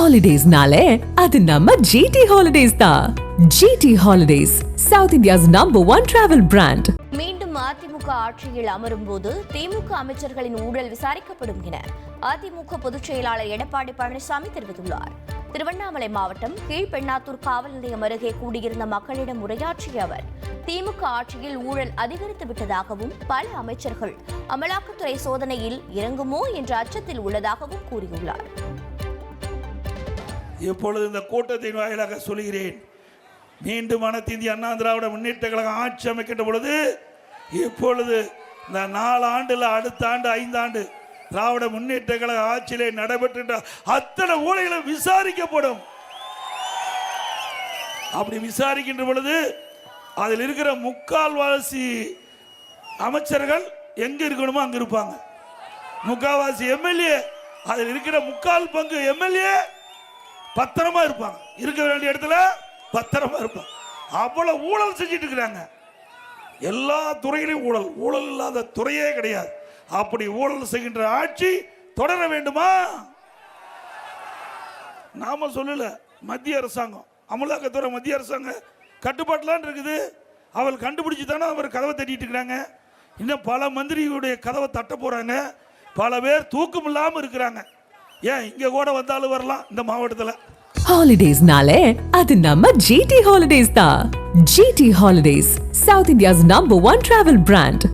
ஹாலிடேஸ்னாலே அது நம்ம ஜிடி ஹாலிடேஸ் தான் GT holidays south India's number one travel brand மீண்டும் அதிமுக ஆட்சியில் அமரும் போது திமுக அமைச்சர்களின் ஊழல் விசாரிக்கப்படும் என அதிமுக பொதுச் செயலாளர் எடப்பாடி பழனிசாமி தெரிவித்துள்ளார். திருவண்ணாமலை மாவட்டம் கீழ்பெண்ணாத்தூர் காவல் நிலையம் அருகே கூடியிருந்த மக்களிடம் உரையாற்றிய அவர் திமுக ஆட்சியில் ஊழல் அதிகரித்து விட்டதாகவும் பல அமைச்சர்கள் அமலாக்கத்துறை சோதனையில் இறங்குமோ என்ற அச்சத்தில் உள்ளதாகவும் கூறியுள்ளார். இப்பொழுது இந்த கூட்டத்தின் வாயிலாக சொல்கிறேன் மீண்டும் அனைத்து அண்ணா திராவிட முன்னேற்ற கழகம் ஆட்சி அமைக்கின்ற பொழுது இப்பொழுது இந்த நாலு ஆண்டுல அடுத்த ஆண்டு ஐந்தாண்டு திராவிட முன்னேற்ற கழக ஆட்சியிலே நடைபெற்ற அத்தனை ஊழல்களும் விசாரிக்கப்படும். அப்படி விசாரிக்கின்ற பொழுது அதில் இருக்கிற முக்கால்வாசி அமைச்சர்கள் எங்க இருக்கணுமோ அங்க இருப்பாங்க. முக்கால்வாசி எம்எல்ஏ அதில் இருக்கிற முக்கால் பங்கு எம்எல்ஏ பத்திரமா இருப்பாங்க. இருக்க வேண்டிய இடத்துல பத்திரமா இருப்பாங்க. அவ்வளவு ஊழல் செஞ்சுட்டு இருக்கிறாங்க. எல்லா துறையிலும் ஊழல். ஊழல் இல்லாத துறையே கிடையாது. அப்படி ஊழல் செய்கின்ற ஆட்சி தொடர வேண்டுமா? நாம சொல்லல. மத்திய அரசாங்கம். அமலாக்கத்துறை மத்திய அரசாங்கம் கட்டுப்பாட்டுலான் இருக்குது. அவள் கண்டுபிடிச்சு தானே அவர் கதவை தட்டிட்டு இருக்கிறாங்க. இன்னும் பல மந்திரியுடைய கதவை தட்ட போறாங்க. பல பேர் தூக்கம் இல்லாமல் இருக்கிறாங்க. ஏன் இங்க கூட வந்தாலும் வரலாம் இந்த மாவட்டத்தில். ஹாலிடேஸ்னாலே அது நம்ம ஜிடி ஹாலிடேஸ் தான். GT holidays south India's number one travel brand